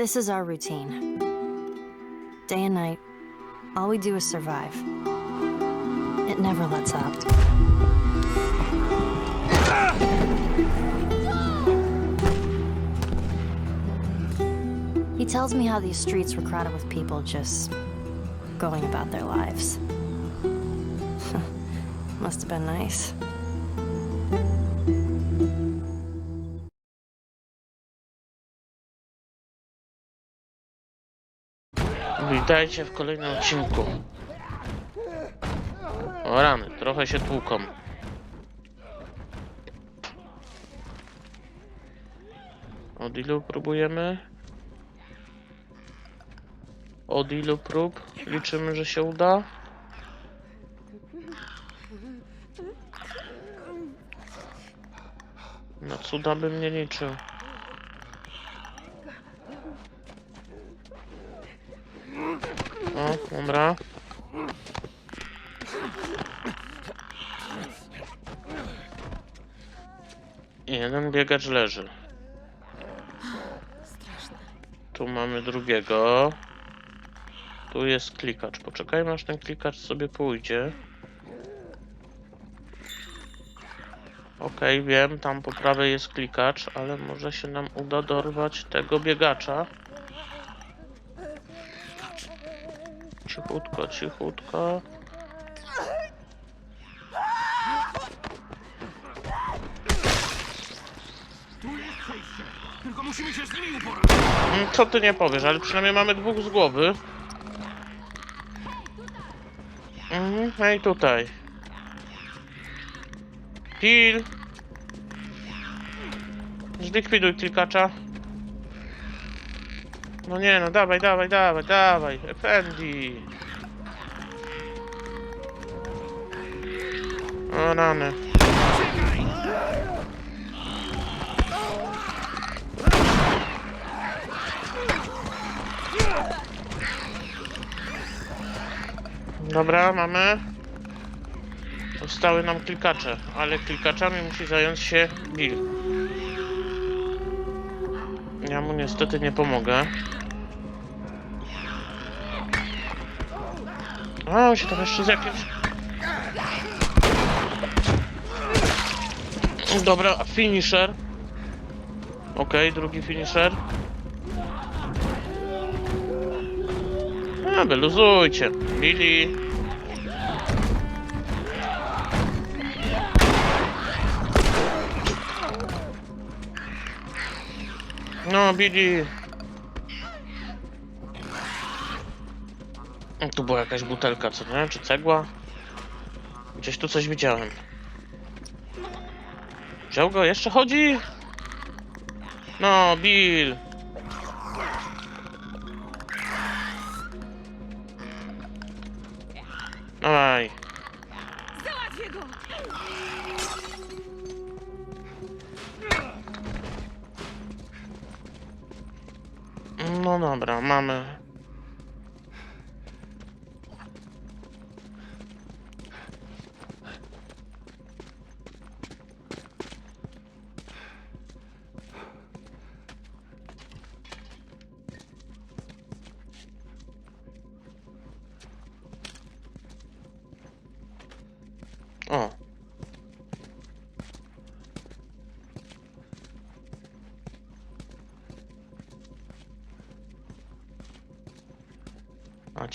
This is our routine. Day and night, all we do is survive. It never lets up. He tells me how these streets were crowded with people just going about their lives. Must have been nice. Witajcie w kolejnym odcinku. O rany, trochę się tłuką. Od ilu próbujemy? Od ilu prób liczymy, że się uda? Na cuda bym nie liczył. Dobra. Jeden biegacz leży. Tu mamy drugiego. Tu jest klikacz. Poczekajmy aż ten klikacz sobie pójdzie. Okej, wiem, tam po prawej jest klikacz, ale może się nam uda dorwać tego biegacza. Cichutko, cichutko. Tylko musimy się z nimi uporać. Mm, Co ty nie powiesz, ale przynajmniej mamy dwóch z głowy. Mhm, i tutaj. Kill. Zlikwiduj klikacza. No nie no, dawaj, dawaj, dawaj, dawaj. Effendi. O rany. Dobra, mamy. Zostały nam klikacze, ale klikaczami musi zająć się Bill. Ja mu niestety nie pomogę. A, on się tam jeszcze z jakimś... Dobra, finisher. Okej, drugi finisher. A, wyluzujcie. Billy. No, Billy. Tu była jakaś butelka, co nie? Czy cegła? Gdzieś tu coś widziałem. Wziął go? Jeszcze chodzi? No, Bill. Dawaj. Załatwię go! No dobra, mamy.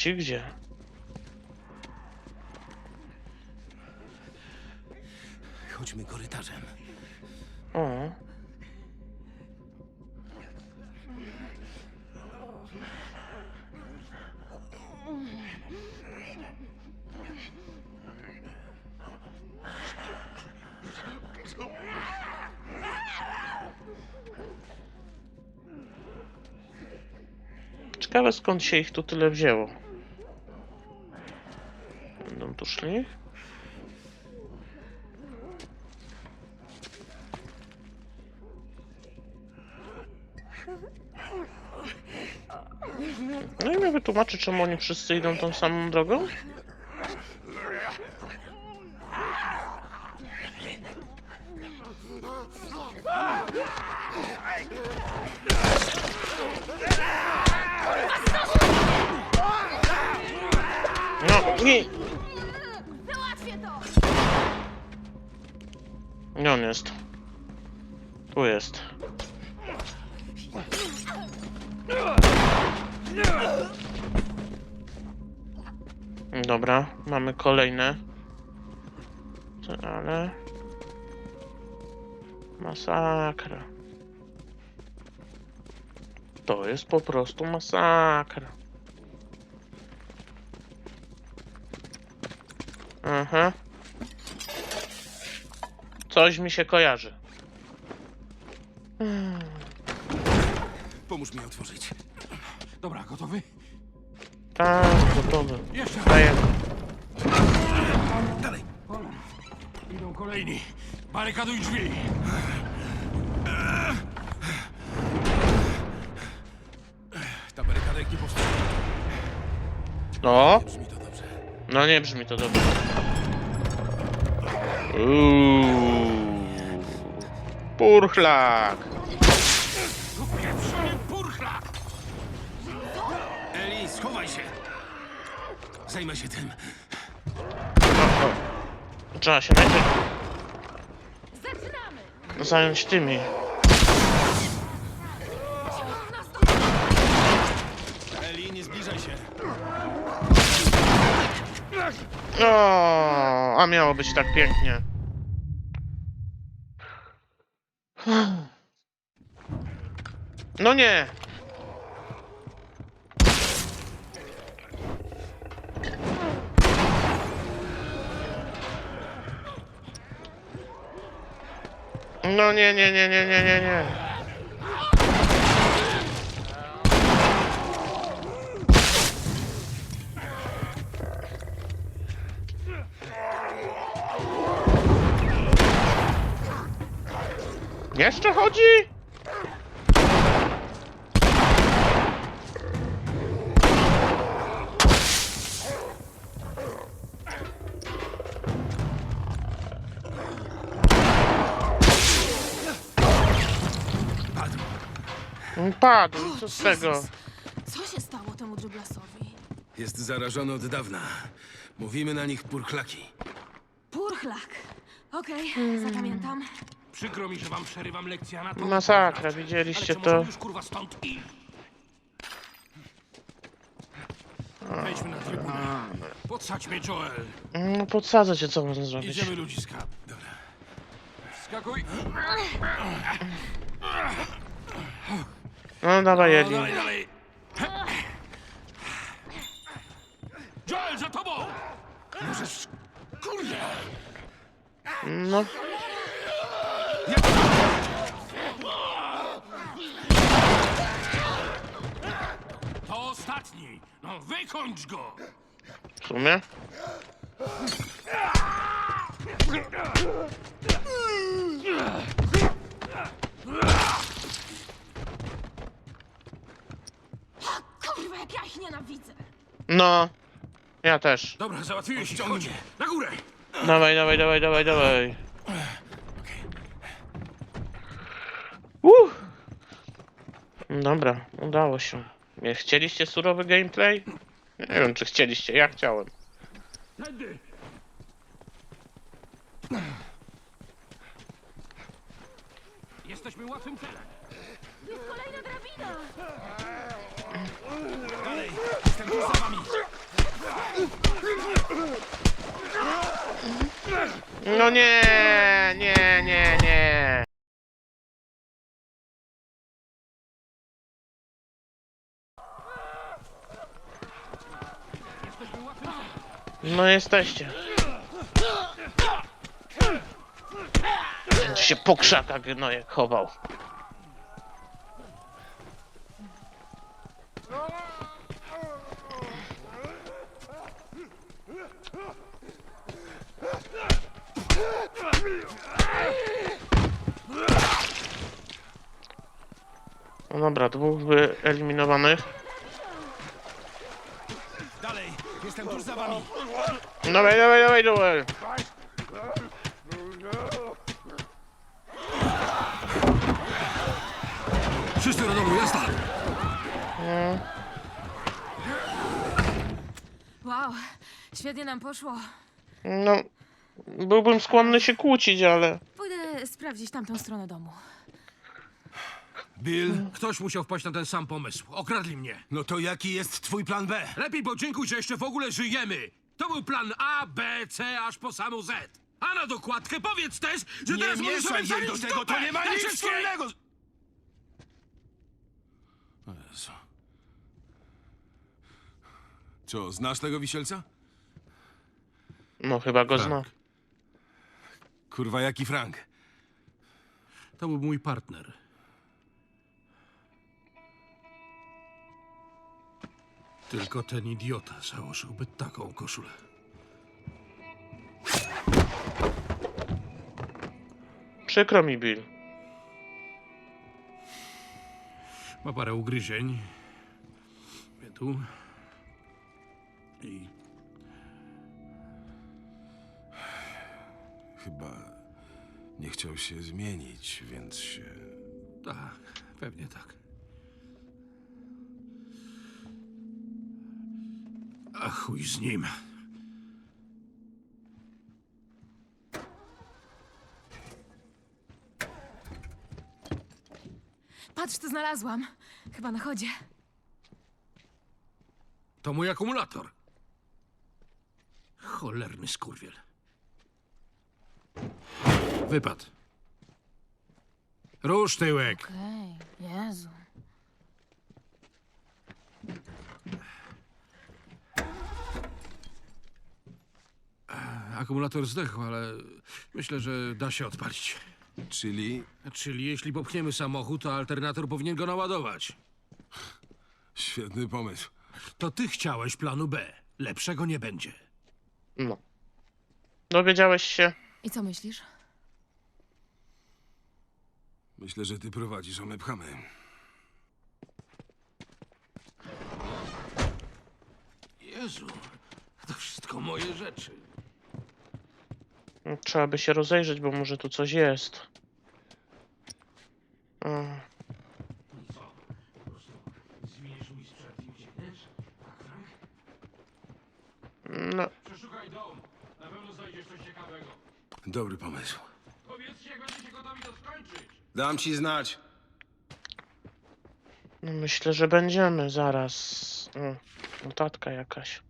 Ci gdzie? Chodźmy korytarzem. O. Ciekawe skąd się ich tu tyle wzięło tu szli. No i mnie wytłumaczy, czemu oni wszyscy idą tą samą drogą? No, nie, Gdzie on jest? Tu jest. Dobra, mamy kolejne. Ale... Masakra. To jest po prostu masakra. Aha. Coś mi się kojarzy. Pomóż mi otworzyć. Dobra, gotowy? Tak, gotowy. Jeszcze! Daję. Dalej! Idą kolejni. Barykaduj drzwi! Ta barykada jak nie powstanie. No, Brzmi to dobrze. no nie brzmi to dobrze. Uuu. Purchlak. Pieprzony purchlak! Eli, schowaj się! Zajmę się tym. Trzeba się najpierw Zaczynamy! zająć tymi. Eli, nie zbliżaj się. O, a miało być tak pięknie. No nie. No nie, nie, nie, nie, nie, nie, nie. Jeszcze chodzi? Padł. Padł, co z tego? Jezus. Co się stało temu Douglasowi? Jest zarażony od dawna. Mówimy na nich purchlaki. Purchlak. Okej, zapamiętam. Przykro mi, że wam przerywam lekcję anatomii. Masakra, widzieliście ale czy to? możemy już kurwa stąd iść? Wejdźmy na trybunę. Podsadź mnie, Joel. No podsadzę cię, co można zrobić. Idziemy ludziska. Dobra. Skakuj. No dawaj, No, Eli. dalej, dalej. Joel, za tobą! Możesz... Kurde! No, To ostatni! No, wykończ go! w sumie. Kurwa, jak ja ich nienawidzę! No, ja też. Dobra, załatwiłeś ich. Chodź, na górę! Dawaj, dawaj, dawaj, dawaj, dawaj. Uh. Dobra, udało się. Nie chcieliście surowy gameplay? Nie wiem, czy chcieliście, ja chciałem. Tędy! Jesteśmy łatwym celem. Jest kolejna drabina! Dalej, jestem tuż za wami. No nie, nie, nie, nie. No jesteście. Będzie się po krzakach gnojek chował. Dobra, dwóch wyeliminowanych. Dalej, jestem tuż za wami. Dawaj, dawaj, dawaj, Joel. Wszyscy do domu, jasna. Wow, Świetnie nam poszło. No, byłbym skłonny się kłócić, ale... Pójdę sprawdzić tamtą stronę domu. Bill, ktoś musiał wpaść na ten sam pomysł. Okradli mnie. No to jaki jest twój plan B? Lepiej podziękuj, że jeszcze w ogóle żyjemy. To był plan A, B, C, aż po samą Z. A na dokładkę powiedz też, że Nie teraz możesz sobie do wsadzić tego, dupę to nie ma nic wszystkie- wspólnego! z- O Jezu. Co, znasz tego wisielca? No, chyba go zna. Kurwa, jaki Frank? To był mój partner. Tylko ten idiota założyłby taką koszulę. Przykro mi, Bill. Ma parę ugryzień. Wie tu. I Chyba nie chciał się zmienić, więc się... tak, pewnie tak. A chuj z nim. Patrz, co znalazłam. Chyba na chodzie. To mój akumulator. Cholerny skurwiel. Wypad. Rusz tyłek. Okej, Jezu. Akumulator zdechł, ale myślę, że da się odpalić. Czyli Czyli jeśli popchniemy samochód, to alternator powinien go naładować. świetny pomysł. To ty chciałeś planu B. Lepszego nie będzie. No. Dowiedziałeś się? I co myślisz? Myślę, że ty prowadzisz, a my pchamy. Jezu, to wszystko moje rzeczy. Trzeba by się rozejrzeć, bo może tu coś jest. No, Przeszukaj dom. Na pewno znajdziesz coś ciekawego. Dobry pomysł. Powiedzcie, jak będziecie gotowi to skończyć. Dam ci znać. no myślę, że będziemy zaraz. O, notatka jakaś.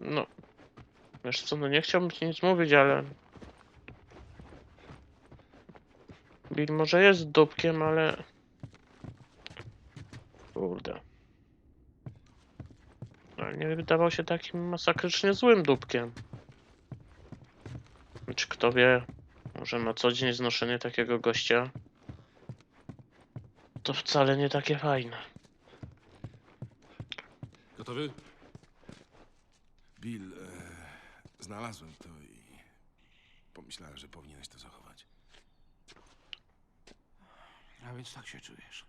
No. Wiesz co, no nie chciałbym ci nic mówić, ale... Bill może jest dupkiem, ale... Kurde. Ale nie wydawał się takim masakrycznie złym dupkiem. Czy kto wie, może na co dzień znoszenie takiego gościa to wcale nie takie fajne. Gotowy? Bill, e, znalazłem to i pomyślałem, że powinieneś to zachować. A więc tak się czujesz.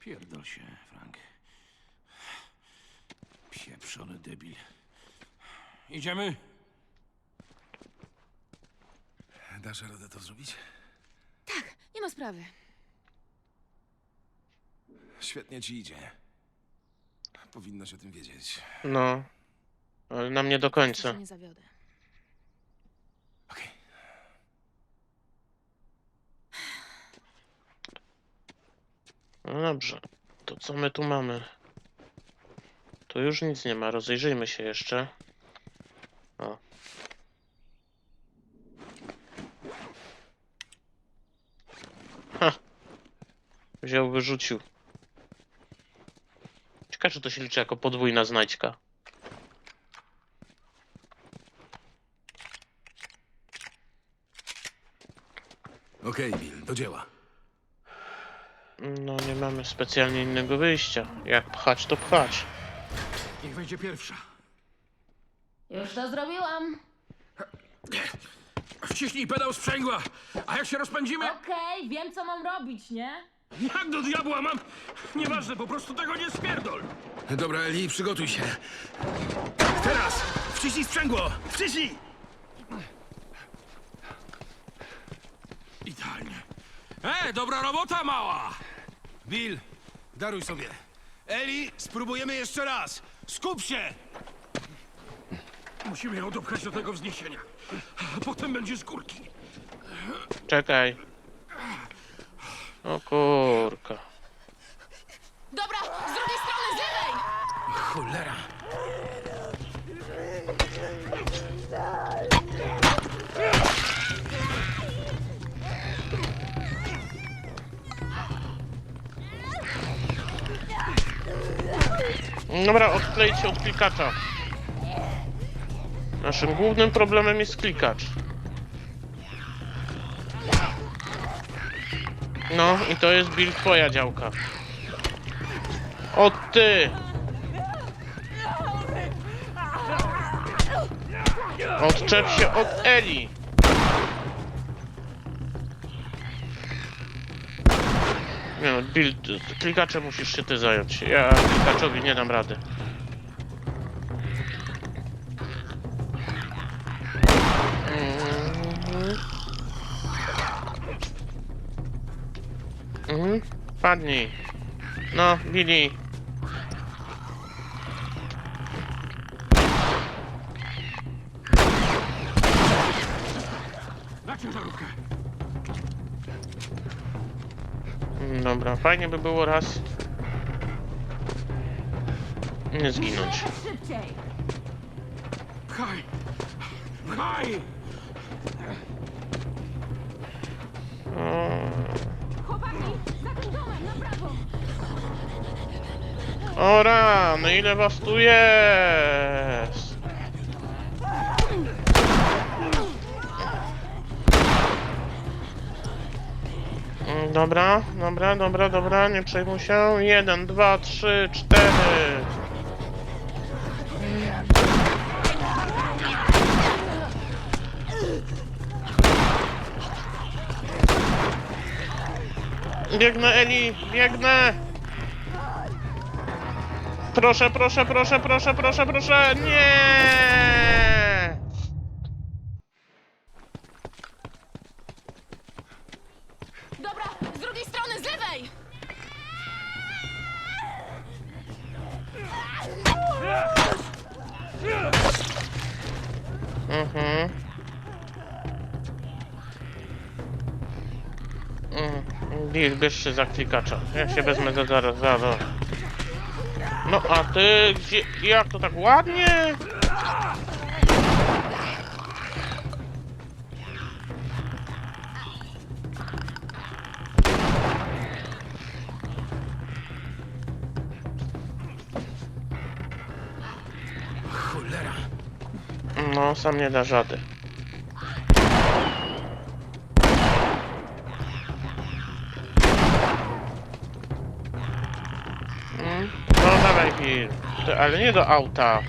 Pierdol się, Frank. Pieprzony debil. Idziemy? Dasz radę to zrobić? Nie ma sprawy. Świetnie ci idzie. Powinnaś o tym wiedzieć. No, ale na mnie do końca. Nie zawiodę. Okej. No dobrze, to co my tu mamy? Tu już nic nie ma, rozejrzyjmy się jeszcze. O. Ha! Wziął, wyrzucił. Ciekawe, czy to się liczy jako podwójna znajdźka. Okej, Bill, do dzieła. No, nie mamy specjalnie innego wyjścia. Jak pchać, to pchać. Niech wejdzie pierwsza. Już to zrobiłam. Wciśnij pedał sprzęgła, a jak się rozpędzimy... Okej, wiem co mam robić, nie? Jak do diabła mam... Nieważne, po prostu tego nie spierdol. Dobra, Eli, przygotuj się. Teraz! Wciśnij sprzęgło! Wciśnij! E, dobra robota, mała! Bill, daruj sobie. Eli, spróbujemy jeszcze raz. Skup się! Musimy ją dopchać do tego wzniesienia. A potem będzie z górki. Czekaj. O kurka. Dobra, z drugiej strony, z lewej! Cholera! Dobra, odkleić się od klikacza. Naszym głównym problemem jest klikacz. No i to jest Bill twoja działka. O ty! Odczep się od Eli! Ty- klikaczem musisz się ty zająć. Ja klikaczowi nie dam rady. Mhm. Mhm. Padnij. No, Billy. Fajnie by było raz nie zginąć. Pchaj! Pchaj! O rany, ile was tu jest? Dobra, dobra, dobra, dobra, nie przejmuj się. Jeden, dwa, trzy, cztery. Biegnę, Eli, biegnę! Proszę, proszę, proszę, proszę, proszę, proszę, nie! Bierz się za klikacza. Ja się wezmę za zaraz, zaraz. No a ty gdzie, jak to tak ładnie? No, sam nie da rady. Ty, ale nie do auta.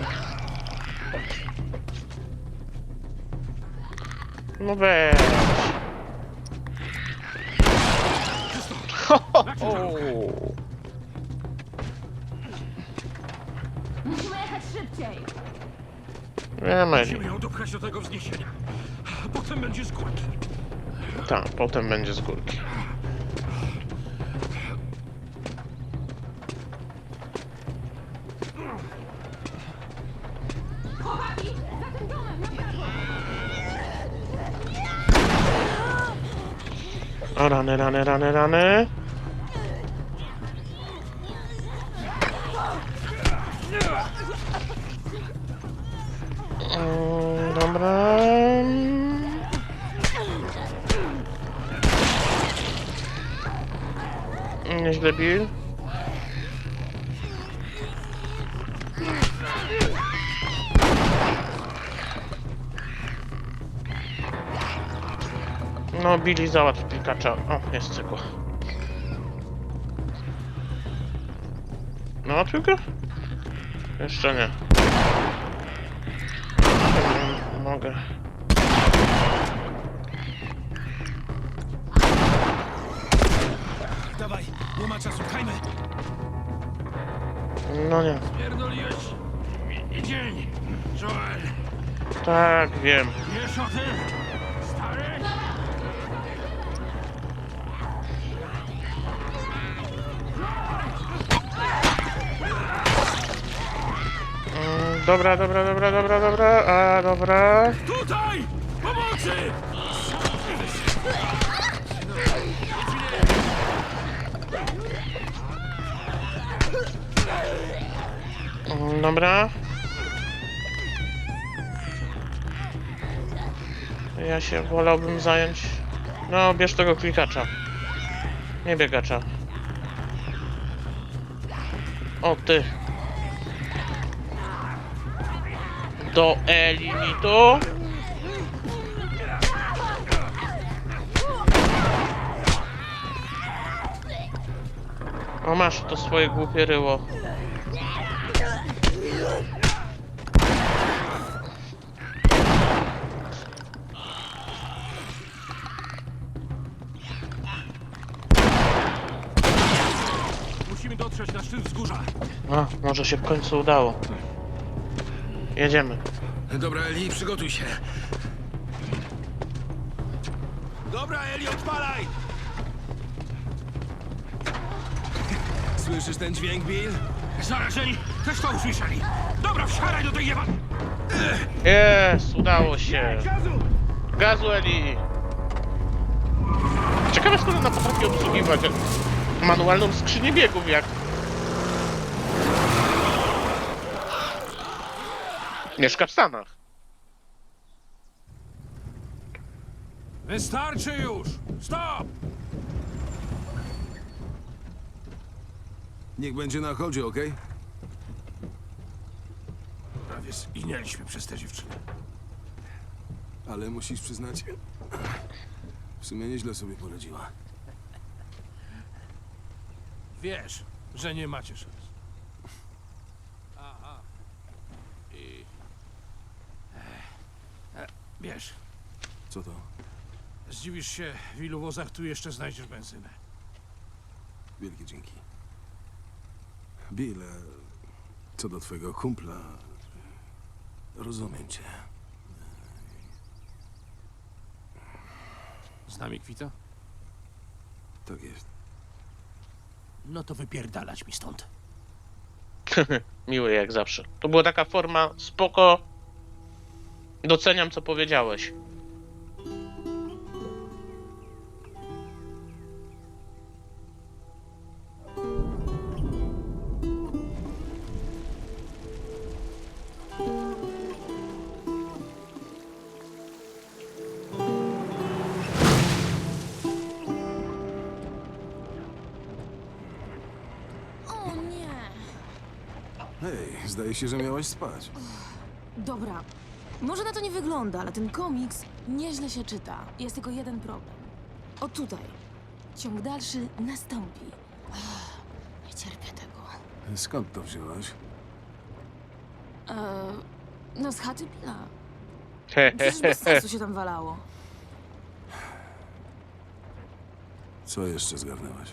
No weź. Musimy jechać szybciej! Wiem, Eli. Musimy ją dopchać do tego wzniesienia. Potem będzie z górki. Tak, potem będzie z górki. O, rany, rany, rany, rany. Mm, Dobra. Nieźle Bill. No, Billy załatw kacza... O, jest cykło. No, piłkę? Jeszcze nie. Mogę. Dawaj, nie ma czasu, pchajmy! No nie. Pierdoliłeś i dzień, Joel. Tak, wiem. Wiesz o tym? Dobra, dobra, dobra, dobra, dobra. A, dobra. Tutaj! Pomocy! Mm, Dobra. Ja się wolałbym zająć. No, bierz tego klikacza. Nie biegacza. O ty. Do elimitu. O masz to swoje głupie ryło. Musimy dotrzeć na szczyt wzgórza. A, może się w końcu udało. Jedziemy. Dobra, Eli, przygotuj się. Dobra, Eli, odpalaj! Słyszysz ten dźwięk, Bill? Zarażeni też to usłyszeli. Dobra, wsiadaj do tej jeba... Jest, udało się. Gazu! Gazu Eli! Ciekawe skąd ona potrafi obsługiwać manualną skrzynię biegów jak... Mieszka w Stanach. Wystarczy już! Stop! Niech będzie na chodzie, okej? Prawie zginęliśmy przez tę dziewczynę. Ale musisz przyznać, w sumie nieźle sobie poradziła. Wiesz, że nie macie szans. Aha. I... Wiesz, Co to? zdziwisz się, w ilu wozach tu jeszcze znajdziesz benzynę. Wielkie dzięki. Bill, e, co do twojego kumpla, rozumiem cię. Z nami kwita? Tak jest. No to wypierdalać mi stąd. Miły jak zawsze. To była taka forma spoko. Doceniam co powiedziałeś. O nie! Hej, zdaje się, że miałaś spać. Dobra, może na to nie wygląda, ale ten komiks nieźle się czyta. Jest tylko jeden problem. O tutaj. Ciąg dalszy nastąpi. Ach, Nie cierpię tego. Skąd to wzięłaś? Eee, no z chaty Billa. Przecież bez sensu się tam walało. Co jeszcze zgarnęłaś?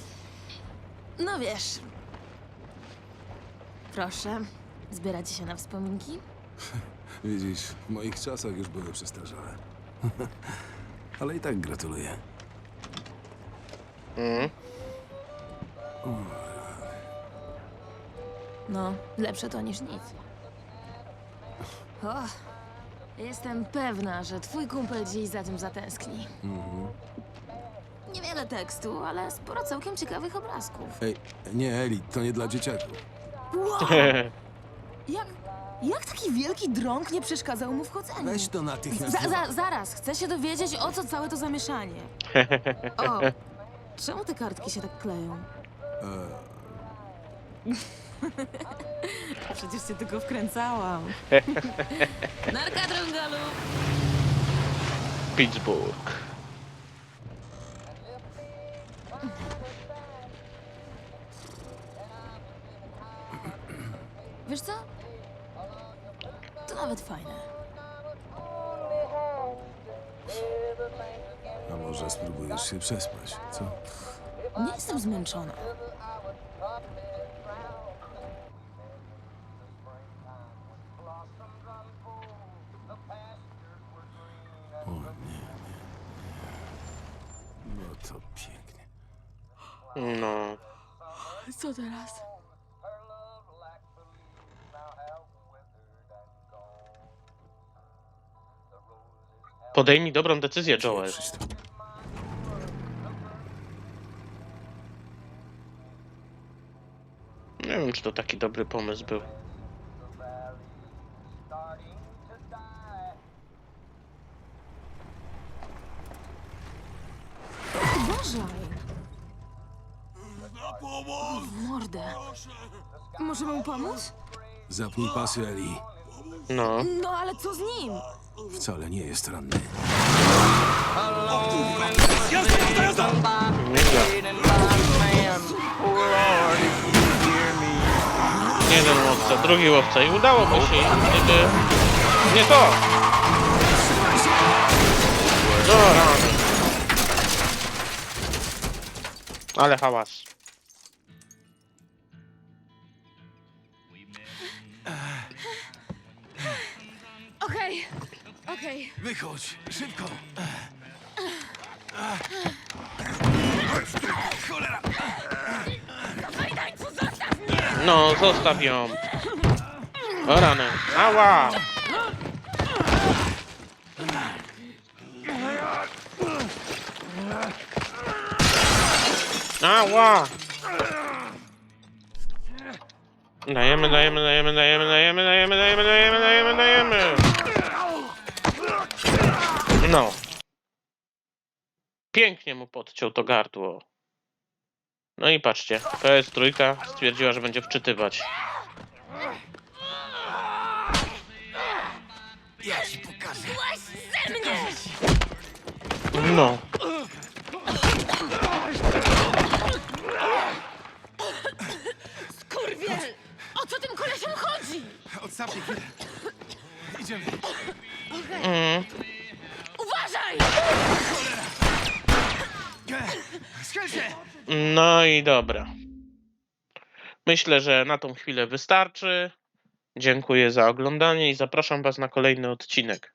No wiesz. Proszę, zbieracie się na wspominki? Widzisz, w moich czasach już były przestarzałe. Ale i tak gratuluję. Mm. No, lepsze to niż nic. O, jestem pewna, że twój kumpel dziś za tym zatęskni. Niewiele tekstu, ale sporo całkiem ciekawych obrazków. Ej, nie, Eli, to nie dla dzieciaków. Wow! Jak, jak taki wielki drąg nie przeszkadzał mu w chodzeniu? Weź to natychmiast. Za, za, zaraz, chcę się dowiedzieć, o co całe to zamieszanie. O, czemu te kartki się tak kleją? Przecież cię tylko wkręcałam. Narka drągalu! Pittsburgh. Wiesz co? Nawet fajne. A może spróbujesz się przespać, co? Nie jestem zmęczona. O nie, nie, nie. No to pięknie. No. Co teraz? Podejmij dobrą decyzję, Joel. Nie wiem, czy to taki dobry pomysł był. Uważaj! W mordę. Możemy mu pomóc? Zapnij pasy, Eli. No. No ale co z nim? Wcale nie jest ranny. Jeden łowca, drugi łowca i udałoby się, gdyby... Nie to! Rany. Ale hałas. Okej. Wychodź, szybko! No, zostaw ją. O rany. Ała! Ała! Dajemy, dajemy, dajemy, dajemy, dajemy, dajemy, dajemy, dajemy, dajemy, dajemy. No. Pięknie mu podciął to gardło. No i patrzcie, PS3 stwierdziła, że będzie wczytywać. No. Kurwiel! O co tym kolesiom chodzi? Odstawcie chwilę. Idziemy. Mm. Uważaj! Schyl się! No i dobra. Myślę, że na tą chwilę wystarczy. Dziękuję za oglądanie i zapraszam Was na kolejny odcinek.